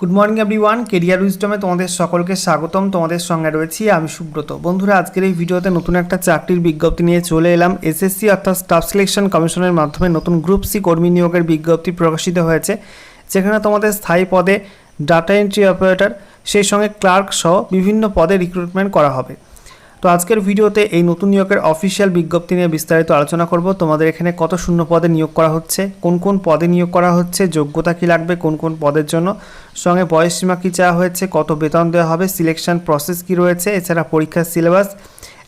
Good morning everyone career wisdom তোমাদের সকলকে স্বাগতম। তোমাদের সঙ্গে রয়েছি আমি সুব্রত। বন্ধুরা, আজকের এই ভিডিওতে নতুন একটা চাকরির বিজ্ঞপ্তি নিয়ে চলে এলাম। এসএসসি অর্থাৎ স্টাফ সিলেকশন কমিশনের মাধ্যমে নতুন গ্রুপ সি কর্মী নিয়োগের বিজ্ঞপ্তি প্রকাশিত হয়েছে, যেখানে তোমাদের স্থায়ী পদে ডাটা এন্ট্রি অপারেটর সেই সঙ্গে ক্লার্ক সহ বিভিন্ন পদে রিক্রুটমেন্ট করা হবে। তো আজকের ভিডিওতে এই নতুন নিয়োগের অফিসিয়াল বিজ্ঞপ্তি নিয়ে বিস্তারিত আলোচনা করব। তোমাদের এখানে কত শূন্য পদে নিয়োগ করা হচ্ছে? কোন কোন পদে নিয়োগ করা হচ্ছে? যোগ্যতা কী লাগবে কোন কোন পদের জন্য? সঙ্গে বয়সসীমা কী চাওয়া হয়েছে? কত বেতন দেওয়া হবে? সিলেকশন প্রসেস কী রয়েছে? এছাড়া পরীক্ষার সিলেবাস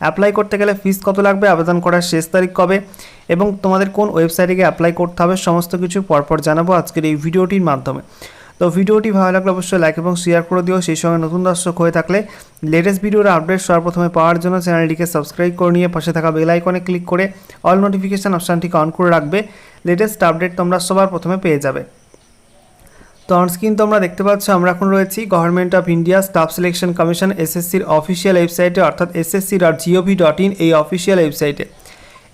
অ্যাপ্লাই করতে গেলে ফিস কত লাগবে? আবেদন করার শেষ তারিখ কবে? এবং তোমাদের কোন ওয়েবসাইটে গিয়ে অ্যাপ্লাই করতে হবে? সমস্ত কিছু পরপর জানাব আজকের এই ভিডিওটির মাধ্যমে। তো ভিডিওটি ভালো লাগলে অবশ্যই লাইক এবং শেয়ার করে দিও। সেই সঙ্গে নতুন দর্শক হয়ে থাকলে লেটেস্ট ভিডিওর আপডেট সর্বপ্রথমে পাওয়ার জন্য চ্যানেলটিকে সাবস্ক্রাইব করে নিয়ে পাশে থাকা বেল আইকনে ক্লিক করে অল নোটিফিকেশান অপশানটিকে অন করে রাখবে। লেটেস্ট আপডেট তোমরা সবার প্রথমে পেয়ে যাবে। তো অনস্ক্রিন তোমরা দেখতে পাচ্ছ, আমরা এখন রয়েছি government of India staff selection commission এসএসসির অফিসিয়াল ওয়েবসাইটে অর্থাৎ SSC dot gov dot in এই অফিসিয়াল ওয়েবসাইটে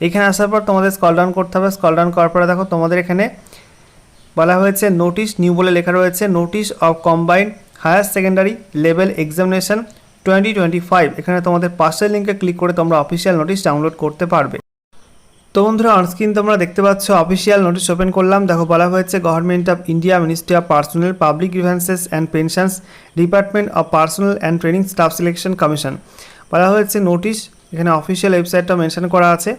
এখানে আসার পর তোমাদের স্কল ডাউন করতে হবে। স্কল ডাউন করার পরে দেখো তোমাদের এখানে বলা হয়েছে নোটিশ নিউ বলে লেখা রয়েছে notice of combined higher secondary level examination twenty twenty five এখানে তোমাদের পাশের লিঙ্কে ক্লিক করে তোমরা অফিসিয়াল নোটিশ ডাউনলোড করতে পারবে। তো বন্ধুরা অনস্ক্রিন তোমরা দেখতে পাচ্ছ অফিসিয়াল নোটিশ ওপেন করলাম। দেখো, বলা হয়েছে government of India ministry of personnel public grievances and pensions department of personnel and training staff selection commission বলা হয়েছে নোটিশ এখানে অফিসিয়াল ওয়েবসাইটটা মেনশন করা আছে।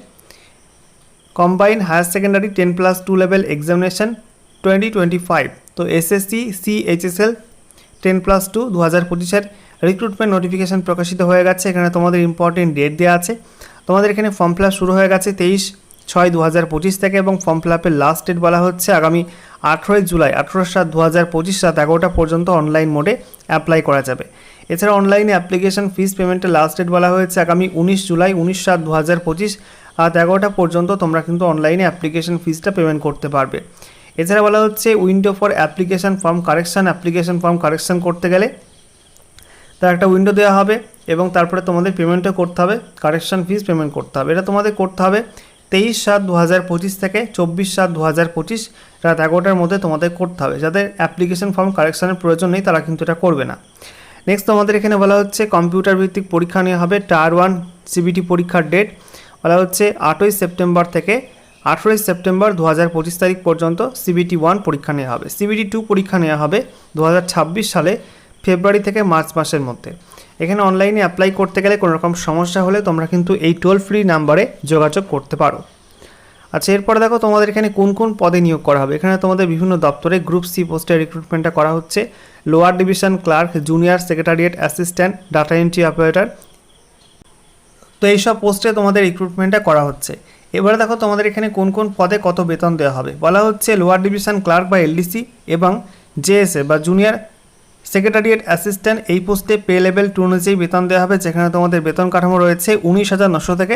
Combined higher secondary ten plus two level examination twenty twenty five তো SSC CHSL ten plus two দু হাজার পঁচিশের রিক্রুটমেন্ট নোটিফিকেশান প্রকাশিত হয়ে গেছে। এখানে তোমাদের ইম্পর্টেন্ট ডেট দেওয়া আছে। তোমাদের এখানে ফর্ম ফিল শুরু হয়ে গেছে তেইশ ছয় দু হাজার পঁচিশ থেকে এবং ফর্ম ফিল আপের লাস্ট ডেট বলা হচ্ছে আগামী আঠেরোই জুলাই, আঠেরো সাত দু হাজার পঁচিশ রাত এগারোটা পর্যন্ত অনলাইন মোডে অ্যাপ্লাই করা যাবে। এছাড়া অনলাইনে অ্যাপ্লিকেশন ফিস পেমেন্টের লাস্ট ডেট বলা হয়েছে আগামী উনিশ জুলাই, উনিশ সাত দু হাজার পঁচিশ রাত এগারোটা পর্যন্ত তোমরা কিন্তু অনলাইনে অ্যাপ্লিকেশন ফিসটা পেমেন্ট করতে পারবে। এছাড়া বলা হচ্ছে window for application form correction application form correction করতে গেলে তার একটা উইন্ডো দেওয়া হবে এবং তারপরে তোমাদের পেমেন্টও করতে হবে কারেকশান ফিস পেমেন্ট করতে হবে। এটা তোমাদের করতে হবে তেইশ সাত দু হাজার পঁচিশ থেকে চব্বিশ সাত দু হাজার পঁচিশ রাত এগারোটার মধ্যে তোমাদের করতে হবে। যাদের অ্যাপ্লিকেশন ফর্ম কারেকশানের প্রয়োজন নেই তারা কিন্তু এটা করবে না। নেক্সট তোমাদের এখানে বলা হচ্ছে কম্পিউটার ভিত্তিক পরীক্ষা নেওয়া হবে। টায়ার ওয়ান সিবিটি পরীক্ষার ডেট বলা হচ্ছে আটই সেপ্টেম্বর থেকে আঠেরোই সেপ্টেম্বর দু হাজার পঁচিশ তারিখ পর্যন্ত সিবিটি ওয়ান পরীক্ষা নেওয়া হবে। সিবিটি টু পরীক্ষা নেওয়া হবে দু হাজার ছাব্বিশ সালে, ফেব্রুয়ারি থেকে মার্চ মাসের মধ্যে। এখানে অনলাইনে অ্যাপ্লাই করতে গেলে কোনো রকম সমস্যা হলে তোমরা কিন্তু এই টোল ফ্রি নাম্বারে যোগাযোগ করতে পারো। আচ্ছা এরপরে দেখো তোমাদের এখানে কোন কোন পদে নিয়োগ করা হবে। এখানে তোমাদের বিভিন্ন দপ্তরে গ্রুপ সি পোস্টে রিক্রুটমেন্টটা করা হচ্ছে। Lower division clerk junior secretariat assistant data entry operator তো এইসব পোস্টে তোমাদের রিক্রুটমেন্টটা করা হচ্ছে। এবারে দেখো তোমাদের এখানে কোন কোন পদে কত বেতন দেওয়া হবে। বলা হচ্ছে লোয়ার ডিভিশন ক্লার্ক বা এলডিসি এবং জেএসএ বা জুনিয়র সেক্রেটারিয়েট অ্যাসিস্ট্যান্ট এই পোস্টে পে লেভেল টু অনুযায়ী বেতন দেওয়া হবে, যেখানে তোমাদের বেতন কাঠামো রয়েছে উনিশ হাজার নশো থেকে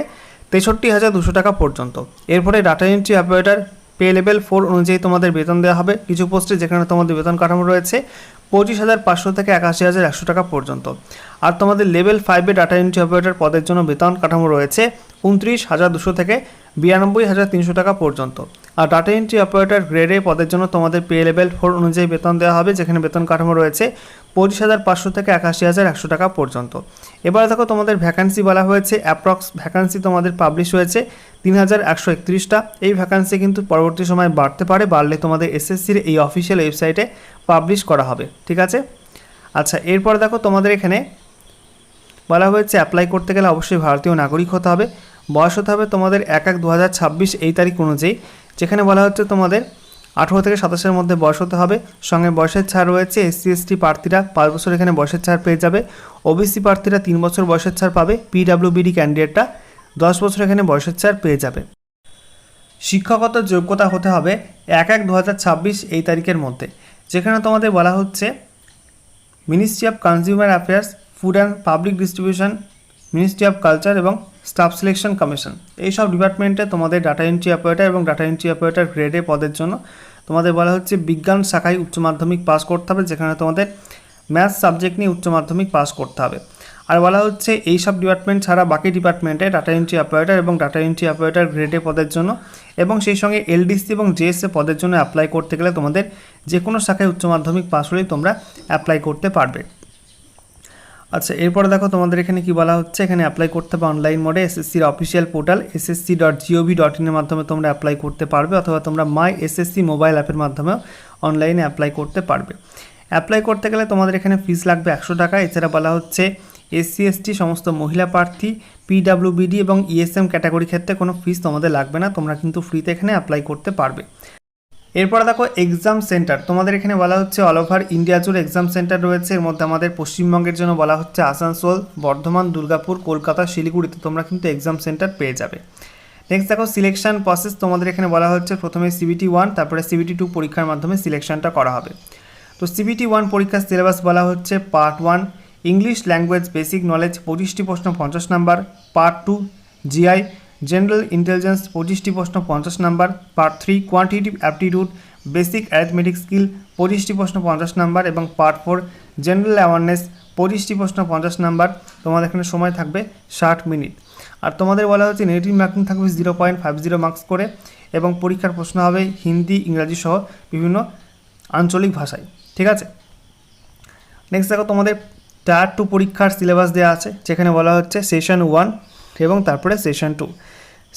তেষট্টি হাজার দুশো টাকা পর্যন্ত। এরপরে data entry operator pay level four অনুযায়ী তোমাদের বেতন দেওয়া হবে। কিছু পোস্টে যেখানে তোমাদের বেতন কাঠামো রয়েছে, পঁচিশ হাজার পাঁচশো থেকে একাশি হাজার একশো টাকা পর্যন্ত। আর তোমাদের লেভেল ফাইভে ডাটা এন্ট্রি অপারেটর পদের জন্য বেতন কাঠামো রয়েছে, উনত্রিশ হাজার দুশো থেকে বিরানব্বই হাজার তিনশো টাকা পর্যন্ত। আর ডাটা এন্ট্রি অপারেটর গ্রেডে পদের জন্য তোমাদের পে লেভেল ফোর অনুযায়ী বেতন দেওয়া হবে, যেখানে বেতন কাঠামো রয়েছে পঁচিশ হাজার পাঁচশো থেকে একাশি হাজার একশো টাকা পর্যন্ত। এবার দেখো তোমাদের ভ্যাকান্সি বলা হয়েছে অ্যাপ্রক্স ভ্যাকান্সি তোমাদের পাবলিশ হয়েছে তিন হাজার একশো একত্রিশটা। এই ভ্যাকান্সি কিন্তু পরবর্তী সময় বাড়তে পারে, বাড়লে তোমাদের এসএসসির এই অফিসিয়াল ওয়েবসাইটে পাবলিশ করা হবে, ঠিক আছে? আচ্ছা এরপর দেখো তোমাদের এখানে বলা হয়েছে অ্যাপ্লাই করতে গেলে অবশ্যই ভারতীয় নাগরিক হতে হবে। বয়স হতে হবে তোমাদের এক এক দু এই তারিখ অনুযায়ী, যেখানে বলা হচ্ছে তোমাদের আঠেরো থেকে সাতাশের মধ্যে বয়স হতে হবে। সঙ্গে বয়সের ছাড় রয়েছে এসসি, এসটি প্রার্থীরা। পাঁচ বছর এখানে বয়সের ছাড় পেয়ে যাবে। ওবিসি প্রার্থীরা তিন বছর বয়সের ছাড় পাবে। পিডাব্লিউবিডি ক্যান্ডিডেটটা দশ বছর এখানে বয়সের ছাড় পেয়ে যাবে। শিক্ষাগত যোগ্যতা হতে হবে এক এক দু এই তারিখের মধ্যে। যেখানে তোমাদের বলা হচ্ছে, ministry of consumer affairs, food and public distribution ministry of culture এবং স্টাফ সিলেকশন কমিশন এইসব ডিপার্টমেন্টে তোমাদের ডাটা এন্ট্রি অপারেটর এবং ডাটা এন্ট্রি অপারেটর গ্রেডে পদের জন্য তোমাদের বলা হচ্ছে বিজ্ঞান শাখায় উচ্চ মাধ্যমিক পাস করতে হবে, যেখানে তোমাদের ম্যাথ সাবজেক্ট নিয়ে উচ্চ মাধ্যমিক পাস করতে হবে। আর বলা হচ্ছে এই সব ডিপার্টমেন্ট ছাড়া বাকি ডিপার্টমেন্টে ডাটা এন্ট্রি অপারেটর এবং ডাটা এন্ট্রি অপারেটর গ্রেডে পদের জন্য এবং সেই সঙ্গে এলডিসি এবং জেএসএ পদের জন্য অ্যাপ্লাই করতে গেলে তোমাদের যে কোনো শাখায় উচ্চ মাধ্যমিক পাস হলেই তোমরা অ্যাপ্লাই করতে পারবে। আচ্ছা এরপরে দেখো তোমাদের এখানে কি বলা হচ্ছে? এখানে অ্যাপ্লাই করতে হবে অনলাইন মোডে এসএসসির official portal SSC dot gov dot ইনের মাধ্যমে তোমরা অ্যাপ্লাই করতে পারবে অথবা তোমরা মাই এসএসসি মোবাইল অ্যাপের মাধ্যমেও অনলাইনে অ্যাপ্লাই করতে পারবে। অ্যাপ্লাই করতে গেলে তোমাদের এখানে ফিস লাগবে একশো টাকা। এছাড়া বলা হচ্ছে এসসি এসটি সমস্ত মহিলা প্রার্থী পিডাব্লিউবিডি এবং ইএসএম ক্যাটাগরি ক্ষেত্রে কোনো ফিস তোমাদের লাগবে না। তোমরা কিন্তু ফ্রিতে এখানে অ্যাপ্লাই করতে পারবে। এরপরে দেখো এক্সাম সেন্টার তোমাদের এখানে বলা হচ্ছে অল ওভার ইন্ডিয়া জুড়ে এক্সাম সেন্টার রয়েছে। এর মধ্যে আমাদের পশ্চিমবঙ্গের জন্য বলা হচ্ছে আসানসোল, বর্ধমান, দুর্গাপুর, কলকাতা, শিলিগুড়িতে তোমরা কিন্তু এক্সাম সেন্টার পেয়ে যাবে। নেক্সট দেখো সিলেকশন প্রসেস তোমাদের এখানে বলা হচ্ছে প্রথমে সিবিটি ওয়ান তারপরে সিবিটি টু পরীক্ষার মাধ্যমে সিলেকশনটা করা হবে। তো সিবিটি ওয়ান পরীক্ষার সিলেবাস বলা হচ্ছে part one English language basic knowledge পঁচিশটি প্রশ্ন পঞ্চাশ number part two GI general intelligence পঁচিশটি প্রশ্ন, পঞ্চাশ number. Part three quantitative aptitude basic arithmetic skill পঁচিশটি প্রশ্ন, পঞ্চাশ নাম্বার। এবং পার্ট ফোর জেনারেল অ্যাওয়ারনেস পঁচিশটি প্রশ্ন, পঞ্চাশ নাম্বার। তোমাদের এখানে সময় থাকবে ষাট মিনিট। আর তোমাদের বলা হচ্ছে নেগেটিভ মার্কিং থাকবে zero point five zero marks করে এবং পরীক্ষার প্রশ্ন হবে হিন্দি, ইংরাজি সহ বিভিন্ন আঞ্চলিক ভাষায়। ঠিক আছে? নেক্সট দেখো তোমাদের টায়ার টু পরীক্ষার সিলেবাস দেওয়া আছে, যেখানে বলা হচ্ছে সেশন ওয়ান এবং তারপরে সেশন টু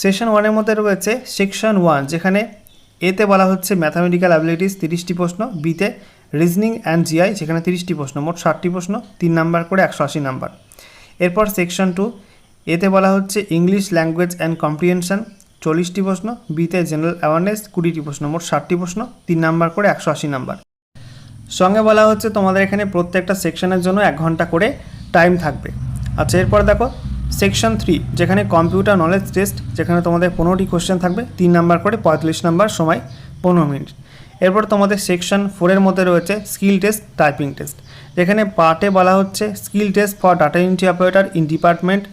সেশন ওয়ানের মধ্যে রয়েছে সেকশন ওয়ান যেখানে এতে বলা হচ্ছে ম্যাথামেটিক্যাল অ্যাবিলিটিস তিরিশটি প্রশ্ন বিতে রিজনিং অ্যান্ড জিআই যেখানে তিরিশটি প্রশ্ন, মোট ষাটটি প্রশ্ন, তিন নাম্বার করে একশো আশি নাম্বার এরপর সেকশন টু এতে বলা হচ্ছে ইংলিশ ল্যাঙ্গুয়েজ অ্যান্ড কম্প্রিহেনশন চল্লিশটি প্রশ্ন বিতে জেনারেল অ্যাওয়ারনেস কুড়িটি প্রশ্ন, মোট ষাটটি প্রশ্ন, তিন নাম্বার করে একশো আশি নাম্বার সঙ্গে বলা হচ্ছে তোমাদের এখানে প্রত্যেকটা সেকশনের জন্য এক ঘণ্টা করে টাইম থাকবে। আচ্ছা এরপর দেখো সেকশন থ্রি, যেখানে কম্পিউটার নলেজ টেস্ট যেখানে তোমাদের পনেরোটি কোশ্চেন থাকবে, তিন নাম্বার করে পঁয়তাল্লিশ নাম্বার সময় পনেরো মিনিট। এরপর তোমাদের সেকশন ফোরের মধ্যে রয়েছে স্কিল টেস্ট টাইপিং টেস্ট যেখানে পার্টে বলা হচ্ছে skill test for data entry operator in department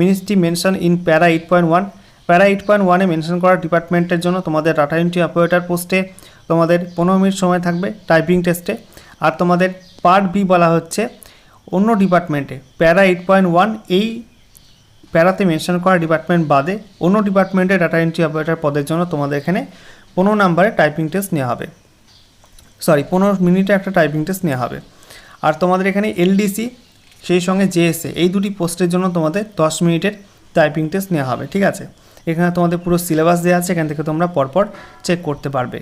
ministry mention in para eight point one para eight point ওয়ানে মেনশন করা ডিপার্টমেন্টের জন্য তোমাদের ডাটা এন্ট্রি অপারেটর পোস্টে তোমাদের পনেরো মিনিট সময় থাকবে টাইপিং টেস্টে আর তোমাদের পার্ট বি বলা হচ্ছে অন্য ডিপার্টমেন্টে প্যারা এইট পয়েন্ট ওয়ান এই প্যারাতে মেনশন করা ডিপার্টমেন্ট বাদে অন্য ডিপার্টমেন্টে ডাটা এন্ট্রি অপারেটর পদের জন্য তোমাদের এখানে পনেরো নাম্বারে টাইপিং টেস্ট নেওয়া হবে। সরি পনেরো মিনিটে একটা টাইপিং টেস্ট নেওয়া হবে। আর তোমাদের এখানে এলডিসি সেই সঙ্গে জেএসএ এই দুটি পোস্টের জন্য তোমাদের দশ মিনিটের টাইপিং টেস্ট নেওয়া হবে, ঠিক আছে? এখানে তোমাদের পুরো সিলেবাস দেওয়া আছে, এখান থেকে তোমরা পরপর চেক করতে পারবে।